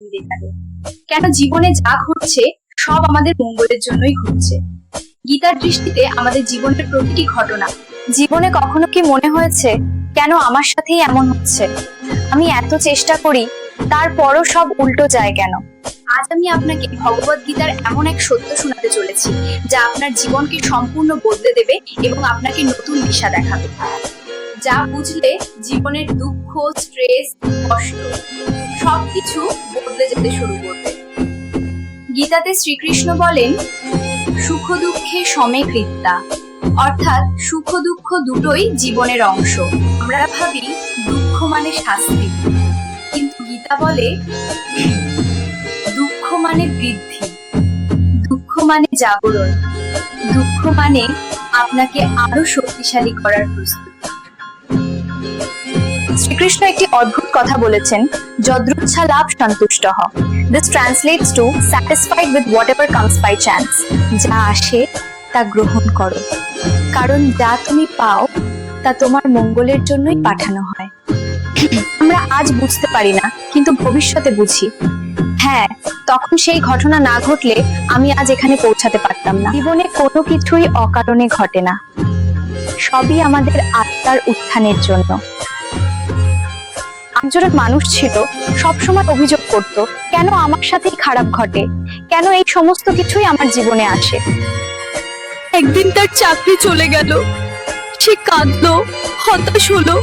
দেখাবে কেন জীবনে যা ঘটছে, সব আমাদের মঙ্গলের জন্যই ঘটছে। গীতার দৃষ্টিতে আমাদের জীবনের প্রতিটি ঘটনা। জীবনে কখনো কি মনে হয়েছে, কেন আমার সাথেই এমন হচ্ছে? আমি এত চেষ্টা করি, তারপরও সব উল্টো যায় কেন? আজ আমি আপনাকে ভগবত গীতার এমন এক সত্য শোনাতে চলেছি, যা আপনার জীবনকে সম্পূর্ণ বদলে দেবে এবং আপনাকে নতুন দিশা দেখাবে। যা বুঝলে জীবনের দুঃখ, স্ট্রেস, কষ্ট, সবকিছু বদলে যেতে শুরু করবে। গীতাতে শ্রীকৃষ্ণ বলেন সুখ দুঃখে সমে কৃত্যা অর্থাৎ সুখ দুঃখ দুটোই জীবনের অংশ। আমরা ভাবি, দুঃখ মানে শাস্তি। কিন্তু গীতা বলে, দুঃখ মানে বৃদ্ধি। দুঃখ মানে জাগরণ। দুঃখ মানে আপনাকে আরও শক্তিশালী করার প্রস্তুতি। শ্রীকৃষ্ণ একটি অদ্ভুত কথা বলেছেন যদ্রুচ্ছা লাভ সন্তুষ্ট হ। This translates to satisfied with whatever comes by chance যা আসে, তা গ্রহণ করো। কারণ যা তুমি পাও, তা তোমার মঙ্গলের জন্যই পাঠানো হয়। আমরা আজ বুঝতে পারি না, কিন্তু ভবিষ্যতে বুঝি। হ্যাঁ তখন সেই ঘটনা না ঘটলে আমি আজ এখানে পৌঁছাতে পারতাম না। জীবনে কোনো কিছুই অকারণে ঘটে না। সবই আমাদের আত্মার উত্থানের জন্য। একজনের মানুষ ছিল সবসময় অভিযোগ করত কেন আমার সাথেই খারাপ ঘটে? কেন এই সমস্ত কিছুই আমার জীবনে আসে? একদিন তার চাকরি চলে গেল। সে কাঁদলো হতাশ হলো।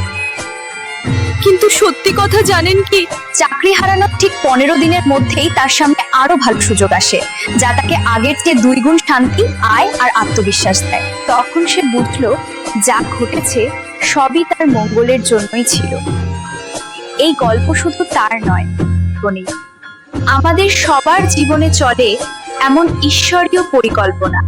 কিন্তু সত্যি কথা জানেন কি? চাকরি হারানোর ঠিক পনেরো দিনের মধ্যেই তার সামনে আরও ভালো সুযোগ আসে যা তাকে আগের চেয়ে দুই গুণ শান্তি আয় আর আত্মবিশ্বাস দেয়। তখন সে বুঝলো যা ঘটেছে সবই তার মঙ্গলের জন্যই ছিল। এই গল্প শুধু তার নয় বনি আমাদের সবার জীবনে চলে এমন ঈশ্বরীয় পরিকল্পনা।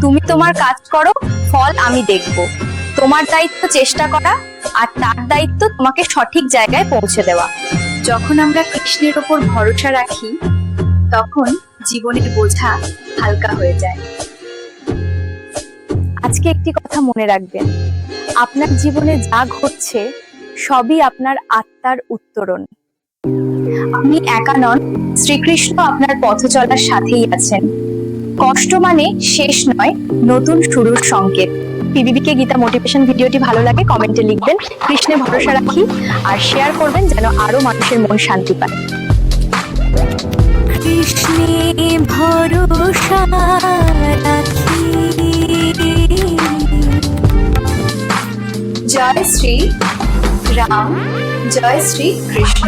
তুমি তোমার কাজ করো, ফল আমি দেখব। তোমার দায়িত্ব চেষ্টা করা আর তার দায়িত্ব তোমাকে সঠিক জায়গায় পৌঁছে দেওয়া। যখন আমরা কৃষ্ণের ওপর ভরসা রাখি, তখন জীবনের বোঝা হালকা হয়ে যায়। আজকে একটি কথা মনে রাখবেন, আপনার জীবনে যা ঘটছে সবই আপনার আত্মার উত্তরণ। আপনি একা নন, শ্রীকৃষ্ণ আপনার পথ চলার সাথেই আছেন। কষ্ট মানে শেষ নয়, নতুন শুরুর সংকেত। পিবিবিকে গীতা মোটিভেশন ভিডিওটি ভালো লাগে, কমেন্টে লিখবেন। কৃষ্ণে ভরসা রাখি, আর শেয়ার করবেন যেন আরও মানুষের মন শান্তি পায়। কৃষ্ণে ভরসা রাখি। জয় শ্রী রাম জয় শ্রী কৃষ্ণ।